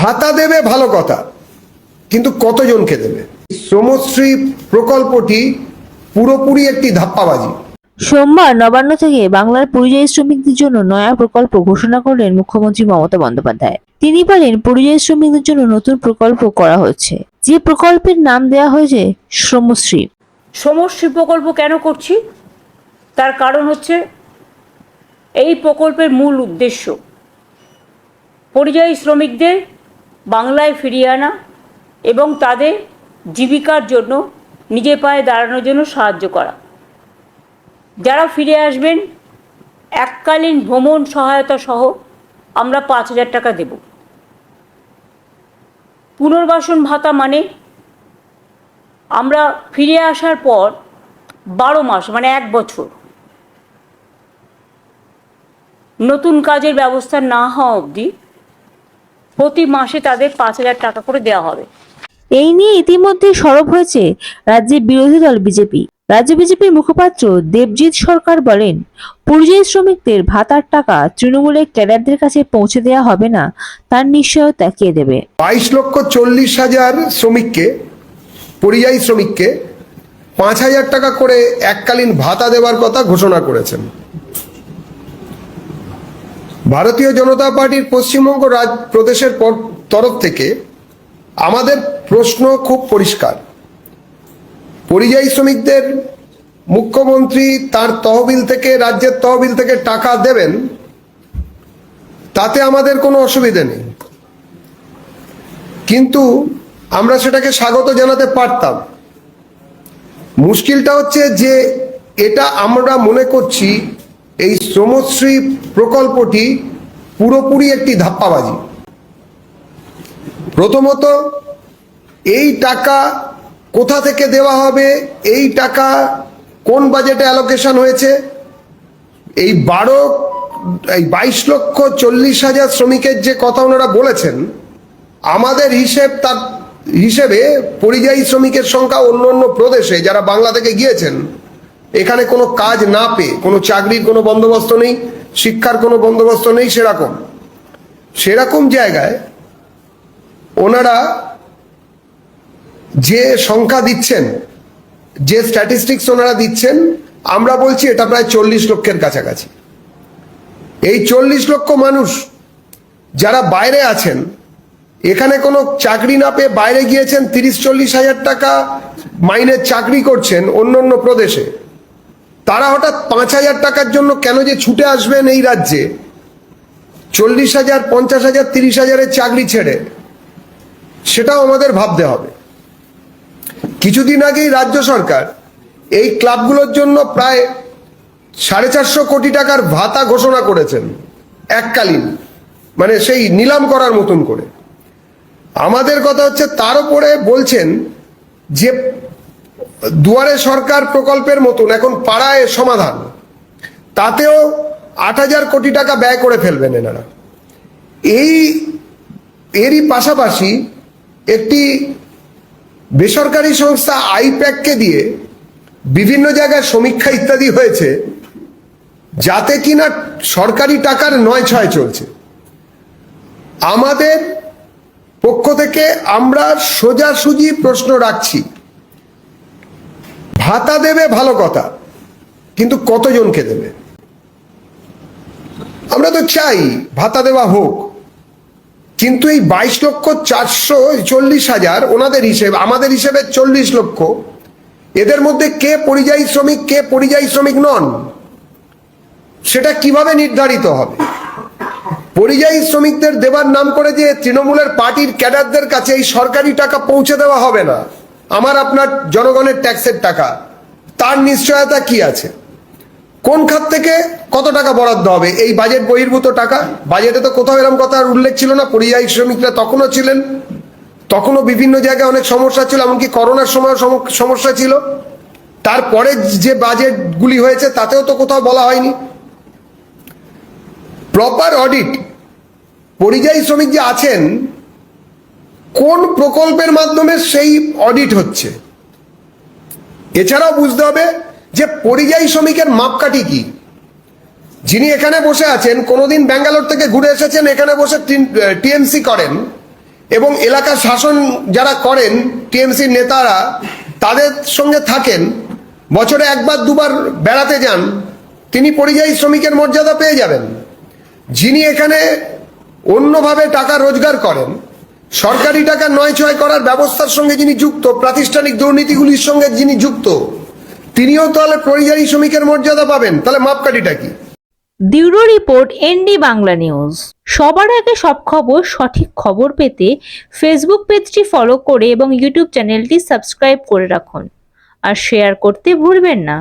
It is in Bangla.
ভাতা দেবে ভালো কথা কিন্তু কতজনকে দেবে? শ্রমশ্রী প্রকল্পটি পুরোপুরি একটি ধাপ্পাবাজি। সোমবার নবান্ন থেকে বাংলার পরিযায়ী শ্রমিকদের জন্য নয়া প্রকল্প ঘোষণা করলেন মুখ্যমন্ত্রী মমতা বন্দ্যোপাধ্যায়। তিনি বলেন পরিযায়ী শ্রমিকদের জন্য নতুন প্রকল্প করা হচ্ছে। যে প্রকল্পের নাম দেওয়া হয়েছে শ্রমশ্রী। শ্রমশ্রী প্রকল্প কেন করছি? তার কারণ হচ্ছে এই প্রকল্পের মূল উদ্দেশ্য। পরিযায়ী শ্রমিকদের বাংলায় ফিরিয়ে আনা এবং তাদের জীবিকার জন্য, নিজের পায়ে দাঁড়ানোর জন্য সাহায্য করা। যারা ফিরে আসবেন, এককালীন ভ্রমণ সহায়তা সহ আমরা পাঁচ হাজার টাকা দেব। পুনর্বাসন ভাতা মানে আমরা ফিরে আসার পর বারো মাস মানে এক বছর, নতুন কাজের ব্যবস্থা না হওয়া অবধি প্রতি মাসে তাদের পাঁচ হাজার টাকা করে দেওয়া হবে। এই নিয়ে ইতিমধ্যে সরব হয়েছে রাজ্যের বিরোধী দল বিজেপি। রাজ্য বিজেপির মুখপাত্র দেবজিৎ সরকার বলেন পরিযায়ী শ্রমিকদের ভাতার টাকা তৃণমূলের ক্যাডারদের কাছে পৌঁছে দেওয়া হবে না তার নিশ্চয়তা কে দেবে। বাইশ লক্ষ চল্লিশ হাজার শ্রমিককে পরিযায়ী শ্রমিককে পাঁচ হাজার টাকা করে এককালীন ভাতা দেওয়ার কথা ঘোষণা করেছেন। ভারতীয় জনতা পার্টির পশ্চিমবঙ্গ রাজ, প্রদেশের পর- তরফ থেকে আমাদের প্রশ্ন খুব পরিষ্কার। পরিযায়ী শ্রমিকদের মুখ্যমন্ত্রী তার তহবিল থেকে, রাজ্যের তহবিল থেকে টাকা দেবেন, তাতে আমাদের কোনো অসুবিধে নেই। কিন্তু আমরা সেটাকে স্বাগত জানাতে পারতাম। মুশকিলটা হচ্ছে যে এটা আমরা মনে করছি এই শ্রমশ্রী প্রকল্পটি পুরোপুরি একটি ধাপ্পাবাজি। প্রথমত, এই টাকা কোথা থেকে দেওয়া হবে, এই টাকা কোন বাজেটে অ্যালোকেশন হয়েছে, এই বারো, এই বাইশ লক্ষ চল্লিশ হাজার শ্রমিকের যে কথা ওনারা বলেছেন, আমাদের হিসেব তার, হিসেবে পরিযায়ী শ্রমিকের সংখ্যা অন্য অন্য প্রদেশে, যারা বাংলা থেকে গিয়েছেন এখানে কোনো কাজ না পেয়ে, কোনো চাকরির কোনো বন্দোবস্ত নেই, শিক্ষার কোনো বন্দোবস্ত নেই, সেরকম। সেরকম জায়গায় ওনারা যে সংখ্যা দিচ্ছেন, যে স্ট্যাটিস্টিক্স ওনারা দিচ্ছেন, আমরা বলছি এটা প্রায় চল্লিশ লক্ষের কাছাকাছি। এই চল্লিশ লক্ষ মানুষ যারা বাইরে আছেন, এখানে কোনো চাকরি না পেয়ে বাইরে গিয়েছেন, তিরিশ চল্লিশ হাজার টাকা মাইনের চাকরি করছেন অন্য অন্য প্রদেশে তারা হঠাৎ পাঁচ হাজার টাকার জন্য কেন যে ছুটে আসবেন এই রাজ্যে? চল্লিশ হাজার, পঞ্চাশ হাজার, তিরিশ হাজারের চাকরি ছেড়ে। সেটাও আমাদের ভাবতে হবে। কিছুদিন আগেই রাজ্য সরকার এই ক্লাবগুলোর জন্য প্রায় সাড়ে চারশো কোটি টাকার ভাতা ঘোষণা করেছেন, এককালীন। মানে সেই নিলাম করার মতন করে। আমাদের কথা হচ্ছে তার উপরে বলছেন যে দুয়ারে সরকার প্রকল্পের মতন এখন পাড়ায় সমাধান। তাতেও আট হাজার কোটি টাকা ব্যয় করে ফেলবেন এনারা। এই, এরই পাশাপাশি একটি বেসরকারি সংস্থা আইপ্যাককে দিয়ে বিভিন্ন জায়গায় সমীক্ষা ইত্যাদি হয়েছে, যাতে কিনা সরকারি টাকার নয় ছয় চলছে। আমাদের পক্ষ থেকে আমরা সোজাসুজি প্রশ্ন রাখছি। ভাতা দেবে ভালো কথা, কিন্তু কতজনকে দেবে? আমরা তো চাই ভাতা দেওয়া হোক, কিন্তু এই বাইশ লক্ষ চারশো চল্লিশ হাজার ওনাদের হিসেবে, আমাদের হিসেবে চল্লিশ লক্ষ, এদের মধ্যে কে পরিযায়ী শ্রমিক, কে পরিযায়ী শ্রমিক নন, সেটা কীভাবে নির্ধারিত হবে? পরিযায়ী শ্রমিকদের দেবার নাম করে যে তৃণমূলের পার্টির ক্যাডারদের কাছে এই সরকারি টাকা পৌঁছে দেওয়া হবে না আমার আপনার জনগণের ট্যাক্সের টাকা, তার নিশ্চয়তা কি আছে? কোন খাত থেকে কত টাকা বরাদ্দ হবে? এই বাজেট বহির্ভূত টাকা? বাজেটে তো কোথাও এরকম কথার উল্লেখ ছিল না, পরিযায়ী শ্রমিকরা তখনও ছিলেন, তখনও বিভিন্ন জায়গায় অনেক সমস্যা ছিল, এমনকি করোনার সময় সমস্যা ছিল। তারপরে যে বাজেটগুলি হয়েছে, তাতেও তো কোথাও বলা হয়নি। প্রপার অডিট পরিযায়ী শ্রমিক যে আছেন কোন প্রকল্পের মাধ্যমে সেই অডিট হচ্ছে? এছাড়াও বুঝতে হবে যে পরিযায়ী শ্রমিকের মাপকাঠি কি? যিনি এখানে বসে আছেন, কোনোদিন ব্যাঙ্গালোর থেকে ঘুরে এসেছেন, এখানে বসে টিএমসি করেন এবং এলাকার শাসন যারা করেন টিএমসির নেতারা, তাদের সঙ্গে থাকেন, বছরে একবার, দুবার বেড়াতে যান, তিনি পরিযায়ী শ্রমিকের মর্যাদা পেয়ে যাবেন। যিনি এখানে অন্যভাবে টাকা রোজগার করেন সরকারি টাকা নয় ছয় করার ব্যবস্থার সঙ্গে যিনি যুক্ত, প্রাতিষ্ঠানিক দুর্নীতিগুলির সঙ্গে যিনি যুক্ত, তিনিও তাহলে পরিযায়ী শ্রমিকের মর্যাদা পাবেন। তাহলে মাপকাঠিটা কি? Bureau report, ND Bangla news. সবার আগে সব খবর, সঠিক খবর পেতে ফেসবুক পেজটি ফলো করে এবং ইউটিউব চ্যানেলটি সাবস্ক্রাইব করে রাখুন। আর শেয়ার করতে ভুলবেন না।